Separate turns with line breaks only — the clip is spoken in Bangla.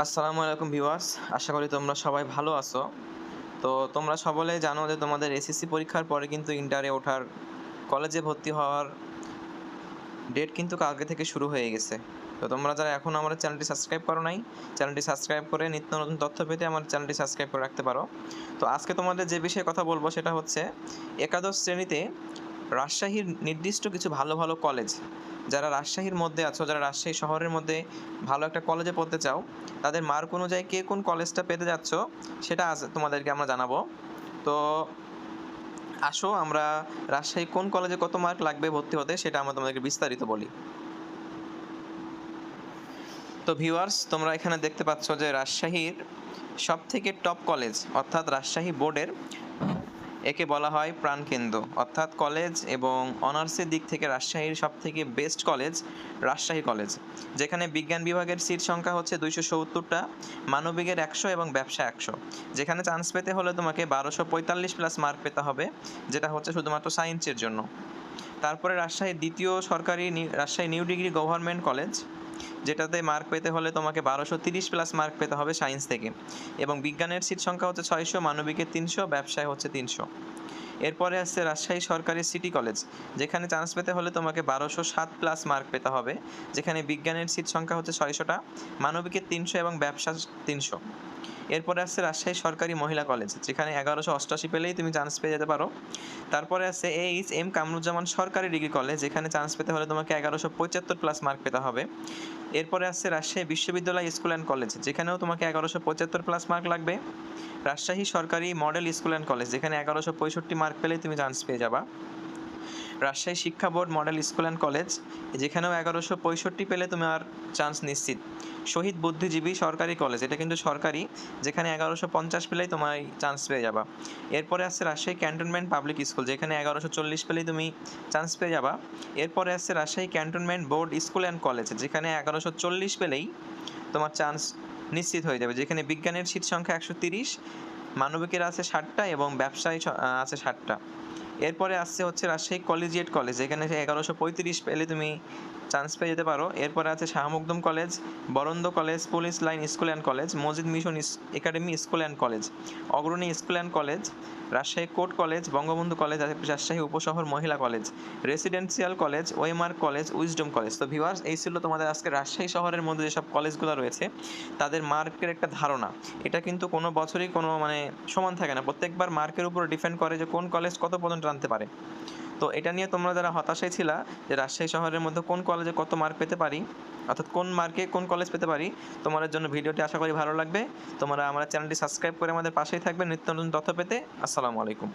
আসসালামু আলাইকুম ভিউয়ার্স, আশা করি তোমরা সবাই ভালো আছো। তো তোমরা সকলেই জানো যে তোমাদের এসএসসি পরীক্ষার পরে কিন্তু ইন্টারে ওঠার, কলেজে ভর্তি হওয়ার ডেট কিন্তু কালকে থেকে শুরু হয়ে গেছে। তো তোমরা যারা এখন আমার চ্যানেলটি সাবস্ক্রাইব করো নাই, চ্যানেলটি সাবস্ক্রাইব করে নিত্য নতুন তথ্য পেতে আমার চ্যানেলটি সাবস্ক্রাইব করে রাখতে পারো। তো আজকে তোমাদের যে বিষয়ে কথা বলব সেটা হচ্ছে, একাদশ শ্রেণীতে রাজশাহীর নির্দিষ্ট কিছু ভালো ভালো কলেজ। যারা রাজশাহীর মধ্যে আছো, যারা রাজশাহী শহরের মধ্যে ভালো একটা কলেজে পড়তে চাও, তাদের মার্ক অনুযায়ী কে কোন কলেজটা পেতে যাচ্ছ, সেটা আজ তোমাদেরকে আমরা জানাব। তো আসো, আমরা রাজশাহী কোন কলেজে কত মার্ক লাগবে ভর্তি হতে, সেটা আমরা তোমাদেরকে বিস্তারিত বলি। তো ভিউয়ার্স তোমরা এখানে দেখতে পাচ্ছ যে রাজশাহীর সব থেকে টপ কলেজ অর্থাৎ রাজশাহী বোর্ডের একে বলা হয় প্রাণকেন্দ্র। অর্থাৎ কলেজ এবং অনার্সের দিক থেকে রাজশাহীর সব থেকে বেস্ট কলেজ রাজশাহী কলেজ, যেখানে বিজ্ঞান বিভাগের সিট সংখ্যা হচ্ছে দুইশো সত্তরটা, মানবিকের একশো এবং ব্যবসা একশো। যেখানে চান্স পেতে হলে তোমাকে বারোশো পঁয়তাল্লিশ প্লাস মার্ক পেতে হবে, যেটা হচ্ছে শুধুমাত্র সায়েন্সের জন্য। তারপরে রাজশাহীর দ্বিতীয় সরকারি Rajshahi new degree government college যেটাতে মার্ক পেতে হলে তোমাকে বারোশো তিরিশ প্লাস মার্ক পেতে হবে সায়েন্স থেকে। এবং বিজ্ঞানের সিট সংখ্যা হচ্ছে ছয়শো, মানবিকের তিনশো, ব্যবসায় হচ্ছে তিনশো। এরপরে আসছে রাজশাহী সরকারি সিটি কলেজ যেখানে চান্স পেতে হলে তোমাকে বারোশো সাত প্লাস মার্ক পেতে হবে, যেখানে বিজ্ঞানের সিট সংখ্যা হচ্ছে ছয়শোটা, মানবিকের তিনশো এবং ব্যবসা তিনশো। এরপরে আসছে রাজশাহী সরকারি মহিলা কলেজ, যেখানে এগারোশো অষ্টাশি পেলেই তুমি চান্স পেয়ে যেতে পারো। তারপরে আছে এইচ এম কামরুজ্জামান সরকারি ডিগ্রি কলেজ, যেখানে চান্স পেতে হলে তোমাকে এগারোশো পঁচাত্তর প্লাস মার্ক পেতে হবে। এরপরে আসছে রাজশাহী বিশ্ববিদ্যালয় স্কুল অ্যান্ড কলেজ, যেখানেও তোমাকে এগারোশো পঁচাত্তর প্লাস মার্ক লাগবে। রাজশাহী সরকারি মডেল স্কুল অ্যান্ড কলেজ, যেখানে এগারোশো পঁয়ষট্টি মার্ক পেলেই তুমি চান্স পেয়ে যাবা। রাজশাহী শিক্ষা board model school and college, যেখানেও এগারোশো পঁয়ষট্টি পেলে তোমার চান্স নিশ্চিত। শহীদ বুদ্ধিজীবী সরকারি কলেজ। এটা কিন্তু সরকারি, যেখানে এগারোশো পঞ্চাশ পেলেই তোমার চান্স পেয়ে যাবা। এরপরে আসছে রাজশাহী ক্যান্টনমেন্ট পাবলিক স্কুল, যেখানে এগারোশো চল্লিশ পেলেই তুমি চান্স পেয়ে যাবা। এরপরে আসছে Rajshahi cantonment board school and college, যেখানে এগারোশো চল্লিশ পেলেই তোমার চান্স নিশ্চিত হয়ে যাবে। যেখানে বিজ্ঞানের সিট সংখ্যা একশো তিরিশ, মানবিকের আছে ষাটটা এবং ব্যবসায়ী আছে ষাটটা। এরপরে আসছে হচ্ছে রাজশাহী কলেজিয়েট কলেজ এখানে এগারোশো পঁয়ত্রিশ পেলে তুমি চান্স পেয়ে যেতে পারো। এরপরে আছে Shah Makhdum college, Barind college, police line school and college মসজিদ mission academy school and college, Agrani school and college, Rajshahi court college, Bangabandhu college Rajshahi উপশহর মহিলা college, residential college, ওয়েমার্ক college wisdom college. তো ভিউয়ার্স এই ছিল তোমাদের আজকে রাজশাহী শহরের মধ্যে যেসব কলেজগুলো রয়েছে, তাদের মার্কের একটা ধারণা। এটা কিন্তু কোনো বছরই কোনো মানে সমান থাকে না। প্রত্যেকবার মার্কের উপর ডিপেন্ড করে যে কোন কলেজ কত পর্যন্ত আনতে পারে। তো এটা নিয়ে তোমরা যারা হতাশায় ছিলা যে রাজশাহী শহরের মধ্যে কোন কলেজে কত মার্ক পেতে পারি, অর্থাৎ কোন মার্কে কোন কলেজ পেতে পারি, তোমাদের জন্য ভিডিওটি আশা করি ভালো লাগবে। তোমরা আমার চ্যানেলটি সাবস্ক্রাইব করে আমাদের পাশেই থাকবে। নিত্য নতুন তথ্য পেতে আসসালামু আলাইকুম।